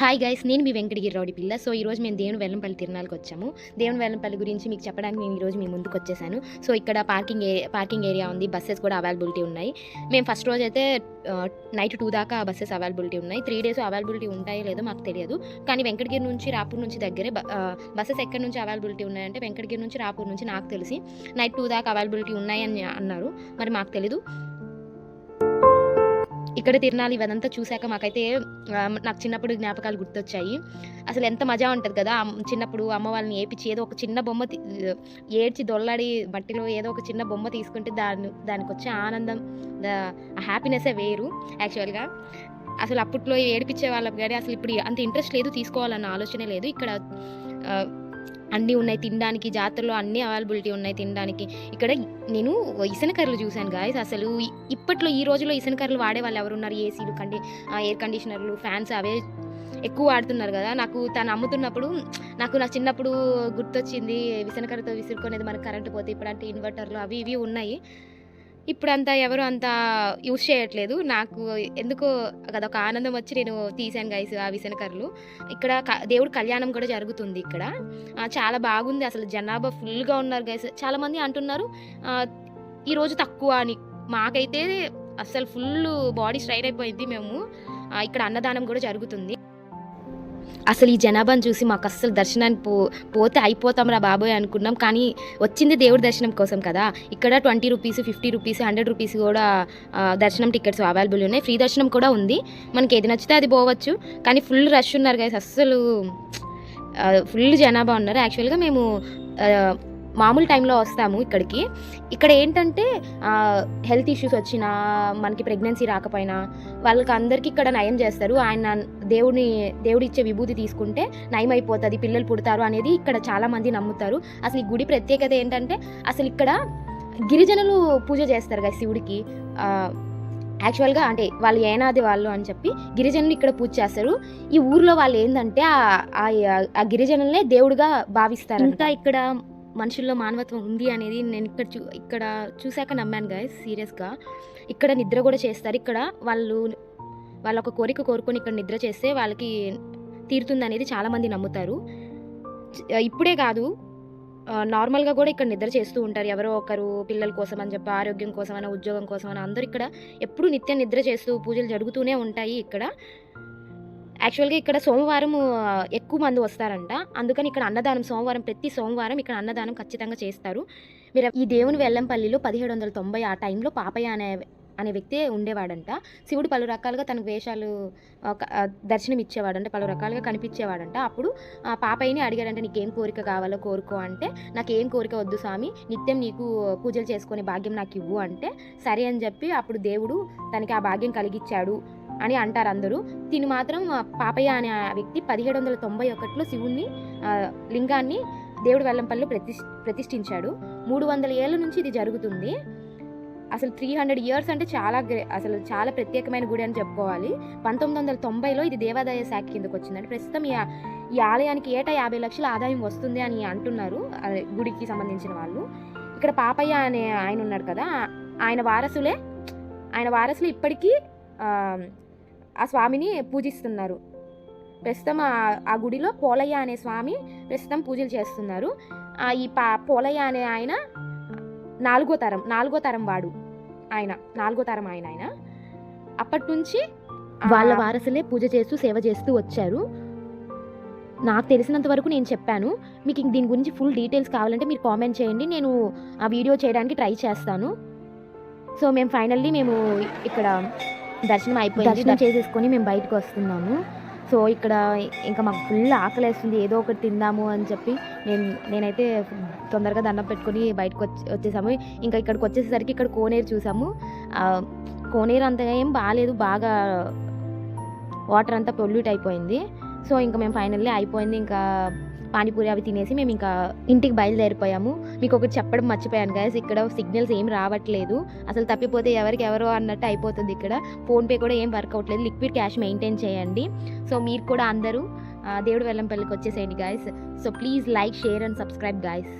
Hi guys నేను మీ Venkatagiri rowdy పిల్ల. సో ఈరోజు మేము దేవుని వెల్లంపల్లి తిరునాళ్ళకి వచ్చాము. దేవుని వెల్లంపల్లి గురించి మీకు చెప్పడానికి నేను ఈరోజు మీ ముందుకు వచ్చేసాను. సో ఇక్కడ పార్కింగ్ ఏరియా పార్కింగ్ ఏరియా ఉంది. బస్సెస్ కూడా అవైలబిలిటీ ఉన్నాయి. మేము ఫస్ట్ రోజు అయితే నైట్ టూ దాకా బస్సెస్ అవైలబిలిటీ ఉన్నాయి. త్రీ డేస్ అవైలబిలిటీ ఉంటాయో లేదో మాకు తెలియదు. కానీ వెంకటగిరి నుంచి రాపూర్ నుంచి దగ్గరే బస్సెస్ ఎక్కడి నుంచి అవైలబిలిటీ ఉన్నాయంటే వెంకటగిరి నుంచి రాపూర్ నుంచి నాకు తెలిసి నైట్ టూ దాకా అవైలబిలిటీ ఉన్నాయని అన్నారు. మరి మాకు తెలీదు. ఇక్కడ తిరణాలు ఇవన్నీ చూశాక మాకైతే నాకు చిన్నప్పుడు జ్ఞాపకాలు గుర్తొచ్చాయి. అసలు ఎంత మజా ఉంటుంది కదా చిన్నప్పుడు అమ్మ వాళ్ళని ఏపిచ్చి ఏదో ఒక చిన్న బొమ్మ ఏడ్చి దొల్లాడి మట్టిలో ఏదో ఒక చిన్న బొమ్మ తీసుకుంటే దాని దానికి వచ్చే ఆనందం హ్యాపీనెస్సే వేరు యాక్చువల్గా అసలు అప్పట్లో ఏడిపించే వాళ్ళకి కానీ అసలు ఇప్పుడు అంత ఇంట్రెస్ట్ లేదు తీసుకోవాలన్న ఆలోచనే లేదు. ఇక్కడ అన్నీ ఉన్నాయి తినడానికి జాతరలో అన్నీ అవైలబిలిటీ ఉన్నాయి తినడానికి. ఇక్కడ నేను ఇసనకర్రలు చూశాను గాయస్ అసలు ఇప్పట్లో ఈ రోజుల్లో ఇసనకర్రలు వాడే వాళ్ళు ఎవరున్నారు? ఏసీలు కండి ఎయిర్ కండిషనర్లు ఫ్యాన్స్ అవే ఎక్కువ వాడుతున్నారు కదా. నాకు తను అమ్ముతున్నప్పుడు నాకు నా చిన్నప్పుడు గుర్తొచ్చింది విసనకర్రతో విసురుకునేది మనకు కరెంట్ పోతే ఇప్పుడు అంటే ఇన్వర్టర్లు అవి ఇవి ఉన్నాయి. ఇప్పుడు అంతా ఎవరు అంత యూస్ చేయట్లేదు. నాకు ఎందుకో అదొక ఆనందం వచ్చి నేను తీసాను గైస్ ఆ విసనకర్రలు. ఇక్కడ దేవుడు కళ్యాణం కూడా జరుగుతుంది ఇక్కడ. చాలా బాగుంది అసలు. జనాభా ఫుల్గా ఉన్నారు గైస్ చాలామంది అంటున్నారు ఈరోజు ఈ రోజు తక్కువ అని. మాకైతే అసలు ఫుల్ బాడీ స్ట్రైట్ అయిపోయింది మేము. ఇక్కడ అన్నదానం కూడా జరుగుతుంది. అసలు ఈ జనాభాను చూసి మాకు అస్సలు దర్శనానికి పో పోతే అయిపోతాం రా బాబోయ్ అనుకున్నాం. కానీ వచ్చింది దేవుడి దర్శనం కోసం కదా. ఇక్కడ twenty rupees fifty rupees hundred rupees కూడా దర్శనం టికెట్స్ అవైలబుల్ ఉన్నాయి. ఫ్రీ దర్శనం కూడా ఉంది. మనకి ఏది నచ్చితే అది పోవచ్చు. కానీ ఫుల్ రష్ ఉన్నారు గైస్ అస్సలు ఫుల్ జనాభా ఉన్నారు. యాక్చువల్గా మేము మామూలు టైంలో వస్తాము ఇక్కడికి. ఇక్కడ ఏంటంటే హెల్త్ ఇష్యూస్ వచ్చినా మనకి ప్రెగ్నెన్సీ రాకపోయినా వాళ్ళకి అందరికీ ఇక్కడ నయం చేస్తారు. ఆయన దేవుడిని దేవుడి ఇచ్చే విభూతి తీసుకుంటే నయం అయిపోతుంది పిల్లలు పుడతారు అనేది ఇక్కడ చాలామంది నమ్ముతారు. అసలు ఈ గుడి ప్రత్యేకత ఏంటంటే అసలు ఇక్కడ గిరిజనులు పూజ చేస్తారు కదా శివుడికి. యాక్చువల్గా అంటే వాళ్ళు ఏనాది వాళ్ళు అని చెప్పి గిరిజనులు ఇక్కడ పూజ చేస్తారు. ఈ ఊర్లో వాళ్ళు ఏంటంటే ఆ- ఆ గిరిజనులనే దేవుడిగా భావిస్తారు ఇంకా ఇక్కడ మనుషుల్లో మానవత్వం ఉంది అనేది నేను ఇక్కడ చూ ఇక్కడ చూశాక నమ్మాను గాయస్ సీరియస్గా ఇక్కడ నిద్ర కూడా చేస్తారు. ఇక్కడ వాళ్ళు వాళ్ళ ఒక కోరిక కోరుకొని ఇక్కడ నిద్ర చేస్తే వాళ్ళకి తీరుతుంది అనేది చాలామంది నమ్ముతారు. ఇప్పుడే కాదు నార్మల్గా కూడా ఇక్కడ నిద్ర చేస్తూ ఉంటారు. ఎవరో ఒకరు పిల్లల కోసం అని చెప్పి ఆరోగ్యం కోసం అని ఉద్యోగం కోసం అని అందరూ ఇక్కడ ఎప్పుడు నిత్యం నిద్ర చేస్తూ పూజలు జరుగుతూనే ఉంటాయి ఇక్కడ. యాక్చువల్గా ఇక్కడ సోమవారం ఎక్కువ మంది వస్తారంట. అందుకని ఇక్కడ అన్నదానం సోమవారం ప్రతి సోమవారం ఇక్కడ అన్నదానం ఖచ్చితంగా చేస్తారు. మీరు ఈ దేవుని వెల్లంపల్లిలో పదిహేడు వందల తొంభై ఆ టైంలో పాపయ్య అనే అనే వ్యక్తి ఉండేవాడంట. శివుడు పలు రకాలుగా తనకు వేషాలు దర్శనం ఇచ్చేవాడంట పలు రకాలుగా కనిపించేవాడంట. అప్పుడు ఆ పాపయ్యని అడిగాడంటే నీకేం కోరిక కావాలో కోరుకో అంటే నాకు ఏం కోరిక వద్దు స్వామి నిత్యం నీకు పూజలు చేసుకునే భాగ్యం నాకు ఇవ్వు అంటే సరే అని చెప్పి అప్పుడు దేవుడు తనకి ఆ భాగ్యం కలిగించాడు అని అంటారు అందరూ. తిని మాత్రం పాపయ్య అనే వ్యక్తి పదిహేడు వందల తొంభై ఒకటిలో శివుణ్ణి లింగాన్ని దేవుడు వెల్లంపల్లిలో ప్రతిష్ ప్రతిష్ఠించాడు. మూడు వందల ఏళ్ళ నుంచి ఇది జరుగుతుంది. అసలు త్రీ హండ్రెడ్ ఇయర్స్ అంటే చాలా గ్రే అసలు చాలా ప్రత్యేకమైన గుడి అని చెప్పుకోవాలి. పంతొమ్మిది వందల తొంభైలో ఇది దేవాదాయ శాఖ కిందకు వచ్చిందండి. ప్రస్తుతం ఈ ఈ ఆలయానికి ఏటా యాభై లక్షల ఆదాయం వస్తుంది అని అంటున్నారు గుడికి సంబంధించిన వాళ్ళు. ఇక్కడ పాపయ్య అనే ఆయన ఉన్నాడు కదా ఆయన వారసులే ఆయన వారసులు ఇప్పటికీ ఆ, స్వామిని పూజిస్తున్నారు. ప్రస్తుతం ఆ- ఆ గుడిలో పోలయ్య అనే స్వామి ప్రస్తుతం పూజలు చేస్తున్నారు. ఆ, ఈ పా పోలయ్య అనే ఆయన నాలుగో తరం నాలుగో తరం వాడు ఆయన నాలుగో తరం ఆయన ఆయన. అప్పటి నుంచి వాళ్ళ వారసులే పూజ చేస్తూ సేవ చేస్తూ వచ్చారు. నాకు తెలిసినంత వరకు నేను చెప్పాను మీకు దీని గురించి ఫుల్ డీటెయిల్స్ కావాలంటే మీరు కామెంట్ చేయండి నేను ఆ వీడియో చేయడానికి ట్రై చేస్తాను. సో మేము ఫైనల్లీ మేము ఇక్కడ దర్శనం అయిపోయింది. దర్శనం చేసేసుకొని మేము బయటకు వస్తున్నాము. సో ఇక్కడ ఇంకా మాకు ఫుల్ ఆకలేస్తుంది. ఏదో ఒకటి తిందాము అని చెప్పి నేను నేనైతే తొందరగా దండం పెట్టుకొని బయటకు వచ్చి వచ్చేసాము. ఇంకా ఇక్కడికి వచ్చేసరికి ఇక్కడ కోనేరు చూసాము. కోనేరు అంతగా ఏం బాగాలేదు బాగా వాటర్ అంతా పొల్యూట్ అయిపోయింది. సో ఇంకా మేము ఫైనల్లీ అయిపోయింది. ఇంకా పానీపూరి అవి తినేసి మేము ఇంకా ఇంటికి బయలుదేరిపోయాము. మీకు ఒకటి చెప్పడం మర్చిపోయాను గైస్ ఇక్కడ సిగ్నల్స్ ఏం రావట్లేదు. అసలు తప్పిపోతే ఎవరికి ఎవరో అన్నట్టు అయిపోతుంది ఇక్కడ. ఫోన్పే కూడా ఏం వర్క్ అవ్వట్లేదు. లిక్విడ్ క్యాష్ మెయింటైన్ చేయండి. సో మీరు కూడా అందరూ దేవుడు వెల్లంపల్లికి వచ్చేసేయండి guys so please like share and subscribe guys